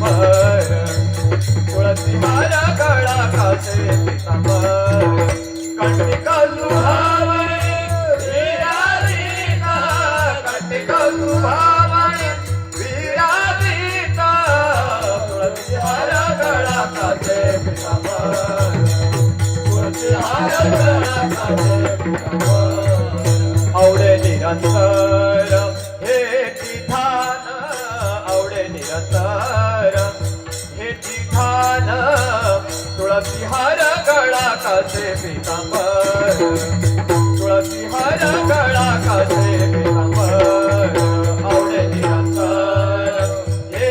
पितांबर. तुळसी मारा कळा कासे पितांबर. तुळसीहार गळा कसे पितांबर. तुळसीहार गळा कसे पितांबर आवडे निरंतर. हे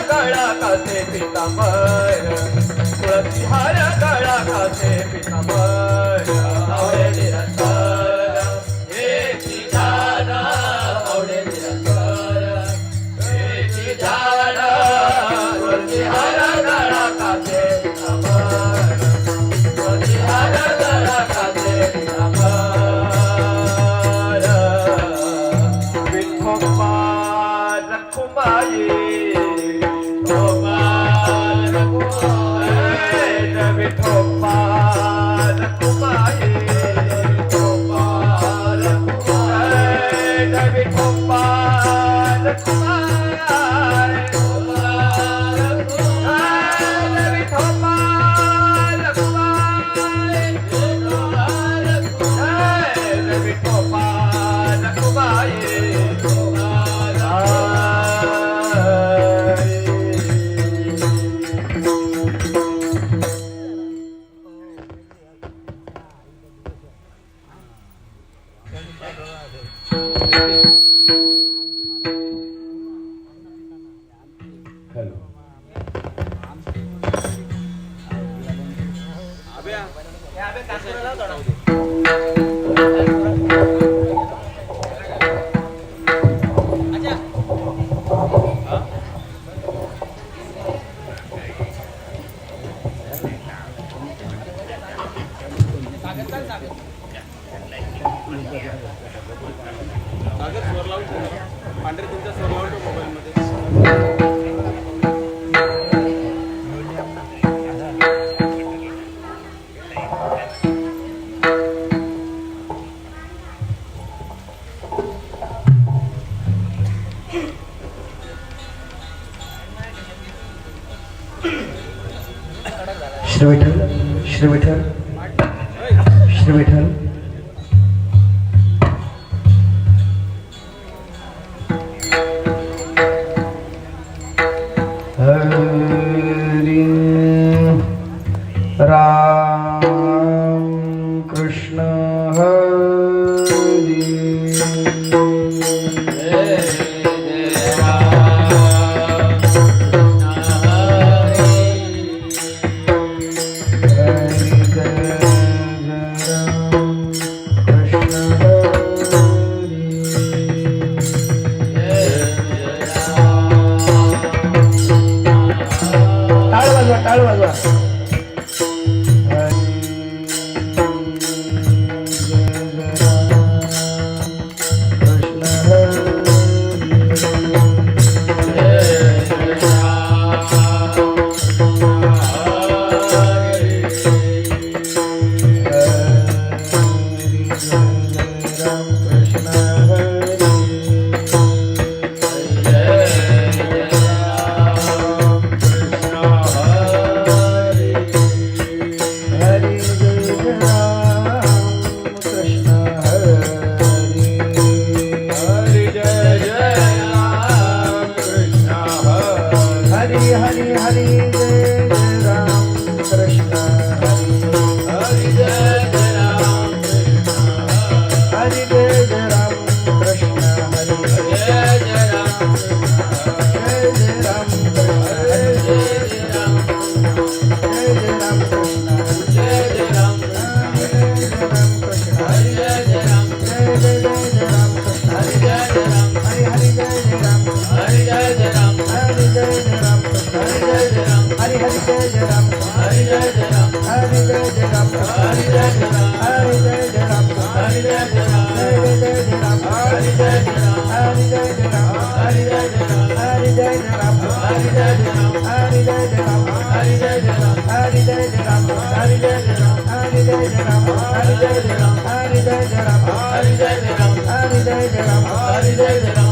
काळा खाते पितांबर. कुळती हार काळा खाते पितांबर Krishna Vitthal Ram Krishna Hari. Algo, algo. Hare జయ జయ రామ హరి జయ జయ రామ